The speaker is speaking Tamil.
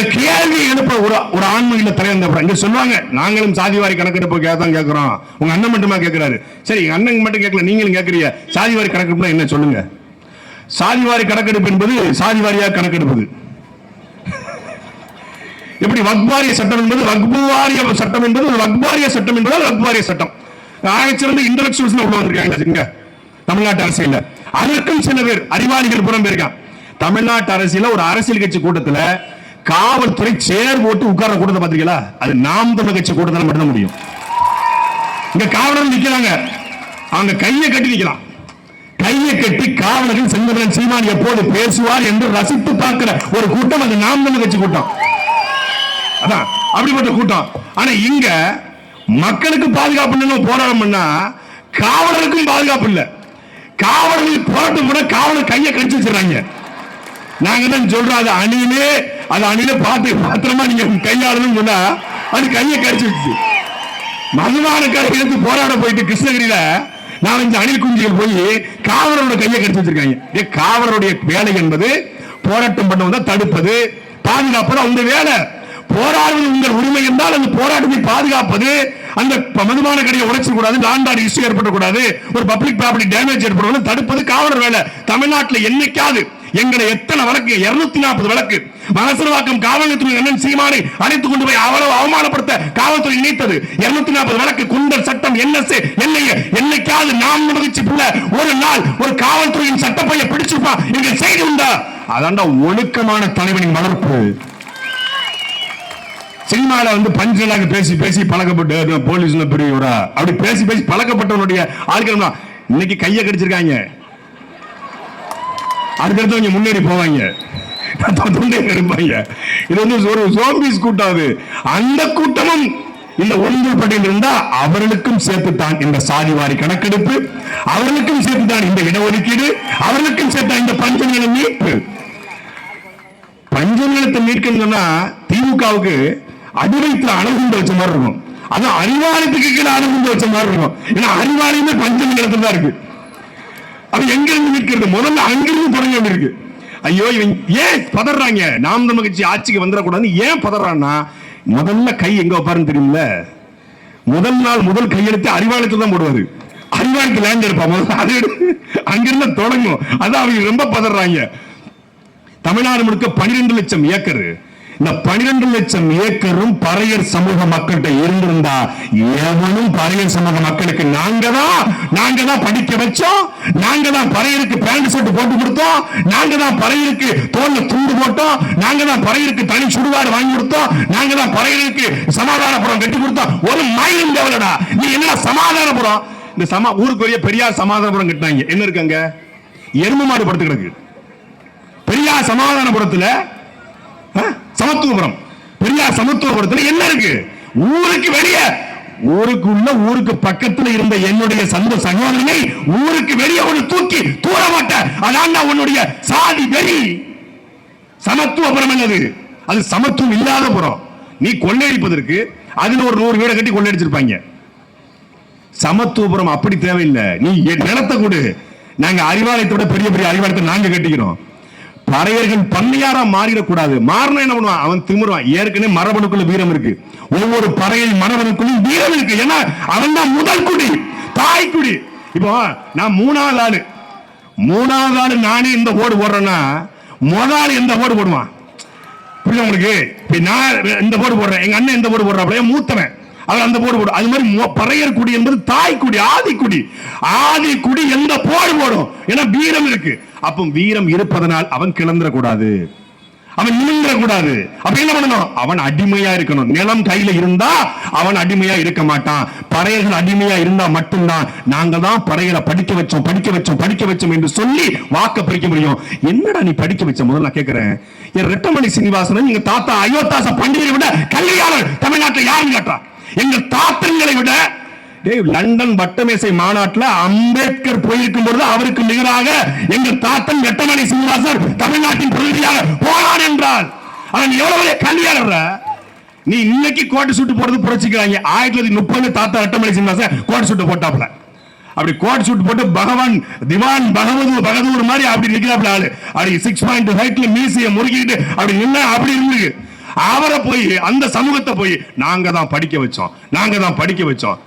இந்த கேள்வி எழுப்ப ஒரு ஒரு ஆண்மையில தலைவர் இங்க சொல்லுவாங்க நாங்களும் சாதிவாரி கணக்கெடுப்பு தான் கேட்கிறோம் உங்க அண்ணன் மட்டுமா கேட்கிறாரு சரி எங்க அண்ணன் மட்டும் கேட்கல நீங்களும் கேட்கறீங்க சாதிவாரி கணக்கெடுப்புனா என்ன சொல்லுங்க? சாதிவாரி கணக்கெடுப்பு என்பது சாதிவாரியாக கணக்கெடுப்பது எப்படி வக்பாரிய சட்டம் என்பது வக்புவாரிய சட்டம் என்பது வக்பாரிய சட்டம் என்பதால் வக்பாரிய சட்டம். ஆகச்சிறந்த இன்டலெக்சுவல்ஸ் உள்ள வந்திருக்காங்க இங்க தமிழ்நாட்டு அரசியல்ல. அதற்கும் சில பேர் அறிவாளிகள் புறம் போயிருக்கான் தமிழ்நாட்டு அரசியல ஒரு அரசியல் கட்சி கூட்டத்தில் காவல்துறை சேர் போட்டு உட்கார கூட்டத்தை பாத்தீங்களா அது நாம் தமிழ் கட்சி கூட்டத்தில் மட்டும்தான் முடியும். இங்க காவலர் நிக்கிறாங்க. அவங்க கையை கட்டி நிக்கலாம். கையை கட்டி காவலர்கள் செங்கமலன் சீமான் எப்போது பேசுவார் என்று ரசித்து பார்க்கிற ஒரு கூட்டம் அது நாம் தமிழ் கட்சி கூட்டம். அதான் அப்படிப்பட்ட கூட்டம். ஆனா இங்க மக்களுக்கு பாதுகாப்பு இல்லைன்னு பண்ணா காவலருக்கும் பாதுகாப்பு இல்ல. காவலர்கள் போராட்டம் பண்ண காவலர் கையை கடிச்சு வச்சிடறாங்க. நாங்க தான் சொல்றோம் அது அணியிலே அது அணில பார்த்து பத்திரமா நீங்க கையாளணும் சொன்னா அது கையை கடிச்சு விட்டு மதுவான எடுத்து போராட போயிட்டு கிருஷ்ணகிரியில நான் இந்த அணில் குஞ்சுகள் போய் காவலரோட கையை கடிச்சு வச்சிருக்காங்க. காவலருடைய வேலை என்பது போராட்டம் பண்ணுவதை தடுப்பது பாதுகாப்பது அவங்க வேலை. போராடுவது உங்கள் உரிமை என்றால் அந்த போராட்டத்தை பாதுகாப்பது அந்த மதுமான கடையை உடைச்சு கூடாது லாண்டாடு இஷ்யூ ஏற்படக்கூடாது ஒரு பப்ளிக் ப்ராப்பர்ட்டி டேமேஜ் ஏற்படுவது தடுப்பது காவலர் வேலை. தமிழ்நாட்டில் என்னைக்காவது எங்களை எத்தனை வழக்கு? 240 நாற்பது வழக்கு. மனசரவாக்கம் காவல்துறை என் சீமானை அழைத்துக் கொண்டு போய் அவ்வளவு அவமானப்படுத்த காவல்துறை நினைத்தது 240 நாற்பது வழக்கு. குண்டர் சட்டம் என்எஸ்ஏ என்னைய என்னைக்காவது நாம் முடிச்சு புள்ள ஒரு நாள் ஒரு காவல்துறையின் சட்டப்பைய பிடிச்சிருப்பா எங்க செய்தி உண்டா? அதாண்டா ஒழுக்கமான தலைவனின் வளர்ப்பு. சினிமாவில் வந்து பஞ்சலாக பேசி பேசி பழக்கப்பட்டு போலீஸ் போலீஸ்ல பெரியவரா? அப்படி பேசி பேசி பழக்கப்பட்டவனுடைய ஆட்கள் இன்னைக்கு கையை கடிச்சிருக்காங்க. அடுத்தடுத்து அவங்க முன்னேறி போவாங்க. இருப்பாங்க இது வந்து ஒரு சோம்பிஸ் கூட்டம் அது. அந்த கூட்டமும் இந்த ஒன்று பட்டியல் இருந்தா அவர்களுக்கும் சேர்த்துத்தான் இந்த சாதி வாரி கணக்கெடுப்பு அவர்களுக்கும் சேர்த்துத்தான் இந்த இடஒதுக்கீடு அவர்களுக்கும் சேர்த்தான் இந்த பஞ்சநில மீட்பு. பஞ்சநிலத்தை மீட்கணும்னு சொன்னா திமுகவுக்கு அடிவைத்து அணுகுண்டு வச்ச மாதிரி இருக்கும். அதான் அறிவாலயத்துக்கு கீழே அணுகுண்டு வச்ச மாதிரி இருக்கும். ஏன்னா அறிவாலயமே பஞ்சநிலத்துல தான் இருக்கு. அது எங்கிருந்து நிற்கிறது? முதல்ல அங்கிருந்து தொடங்க வேண்டியிருக்கு ஐயோ இவன் ஏன் பதறாங்க? நாம் நம்ம கட்சி ஆட்சிக்கு வந்துடக்கூடாதுன்னு ஏன் பதறான்னா முதல்ல கை எங்க வைப்பாருன்னு தெரியுமில்ல முதல் நாள் முதல் கையெழுத்து அறிவாலயத்துல தான் போடுவாரு. அறிவாலயத்து லேண்ட் எடுப்பான் முதல்ல அது எடு- அங்கிருந்து தொடங்கும். அதான் அவங்க ரொம்ப பதறாங்க. தமிழ்நாடு முழுக்க 12 லட்சம் ஏக்கர். இந்த 12 லட்சம் ஏக்கரும் பறையர் சமூக மக்கள்கிட்ட இருந்திருந்தா எவனும் பறையர் சமூக மக்களுக்கு நாங்க தான் நாங்க தான் படிக்க வச்சோம்? நாங்க தான் பறையருக்கு பேண்ட் ஷர்ட் போட்டு கொடுத்தோம்? நாங்க தான் பறையருக்கு தோல்ல துண்டு போட்டோம்? நாங்க தான் பறையருக்கு தனி சுடுகாடு வாங்கி கொடுத்தோம்? நாங்க தான் பறையருக்கு சமாதானபுரம் கட்டி கொடுத்தோம்? ஒரு மயிலும் தேவலடா நீ என்ன சமாதானபுரம்? இந்த சமா ஊருக்குரிய பெரியார் சமாதானபுரம் கட்டினாங்க. என்ன இருக்காங்க எரும மாடு படுத்து கிடக்கு. பெரியார் சமாதானபுரத்துல ஆ? சமத்துவபுரம். பெரியார் சமத்துவபுரத்துல என்ன இருக்கு? ஊருக்கு வெளியே. ஊருக்குள்ள ஊருக்கு பக்கத்துல இருந்த என்னுடைய சந்த சகோதரனை ஊருக்கு வெளியே ஒரு தூக்கி தூர மாட்டேன் அதான் உன்னுடைய சாதி வெறி. சமத்துவபுரம் என்னது? அது சமத்துவம் இல்லாத புறம். நீ கொள்ளையடிப்பதற்கு அதுல ஒரு நூறு வீடை கட்டி கொள்ளையடிச்சிருப்பாங்க. சமத்துவபுரம் அப்படி தேவையில்லை. நீ என் நிலத்தை கொடு. நாங்க அறிவாலயத்தோட பெரிய பெரிய அறிவாலயத்தை நாங்க கட்டிக்கிறோம். பறையர்கள் பண்ணையாரா மாறிடக்கூடாது. மாறினா என்ன பண்ணுவான்? அவன் திமிருவான். ஏற்கனவே மரபணுக்குள்ள வீரம் இருக்கு. ஒவ்வொரு பறையின் மரபணுக்குள்ளும் வீரம் இருக்கு. ஏன்னா அவன் தான் முதல் குடி தாய் குடி. இப்போ நான் மூணாவது ஆளு. மூணாவது ஆளு நானே இந்த ஓடு போடுறேன்னா முதல் எந்த ஓடு போடுவான்? புரியுதா உங்களுக்கு? இப்ப நான் இந்த போடு போடுறேன். எங்க அண்ணன் இந்த போடு போடுறாப்ல மூத்தவன். அவர் அந்த போடு போடும் அது மாதிரி பறையர் குடி என்பது தாய் குடி ஆதி குடி. ஆதி குடி எந்த போடு போடும்? ஏன்னா வீரம் இருக்கு. அப்போ வீரம் இருப்பதனால் அவன் கிளந்துட கூடாது அவன் நிமிந்திர கூடாது அப்ப என்ன பண்ணணும்? அவன் அடிமையா இருக்கணும். நிலம் கையில இருந்தா அவன் அடிமையா இருக்க மாட்டான். பறையர்கள் அடிமையா இருந்தா மட்டும்தான். நாங்க தான் பறையரை படிக்க வச்சோம் படிக்க வச்சோம் படிக்க வச்சோம் என்று சொல்லி வாக்க பிரிக்க முடியும். என்னடா நீ படிக்க வச்ச? முதல்ல நான் கேட்கிறேன் என் ரெட்டமணி சீனிவாசன் நீங்க தாத்தா அயோத்தாச பண்டிகை விட கல்வியாளர் தமிழ்நாட்டில் யாரும் கேட்டா? எங்க தாத்தங்களை விட லண்டன் வட்டமேசை மாநாட்டுல அம்பேத்கர் போயிருக்கும் பொழுது அவருக்கு நிகராக எங்கள் தாத்தன் வெட்டமணி சீனிவாசர் தமிழ்நாட்டின் பிரதிநிதியாக போனார் என்றால் அவன் எவ்வளவு கல்வியாளர் நீ இன்னைக்கு கோட்டை சுட்டு போடுறது புரட்சிக்கிறாங்க ஆயிரத்தி தொள்ளாயிரத்தி முப்பது தாத்தா வெட்டமணி சீனிவாசன் கோட்டை சுட்டு போட்டாப்ல அப்படி கோட் சூட் போட்டு பகவான் திவான் பகவதூர் பகதூர் மாதிரி அப்படி நிக்கிறாப்ல ஆளு. அப்படி சிக்ஸ் பாயிண்ட் ஹைட்ல மீசிய முறுக்கிட்டு அப்படி நின்னா அப்படி இருந்து அவரை போய் அந்த சமூகத்தை போய் நாங்க தான் படிக்க வச்சோம். நாங்க தான் படிக்க வச்சோம்.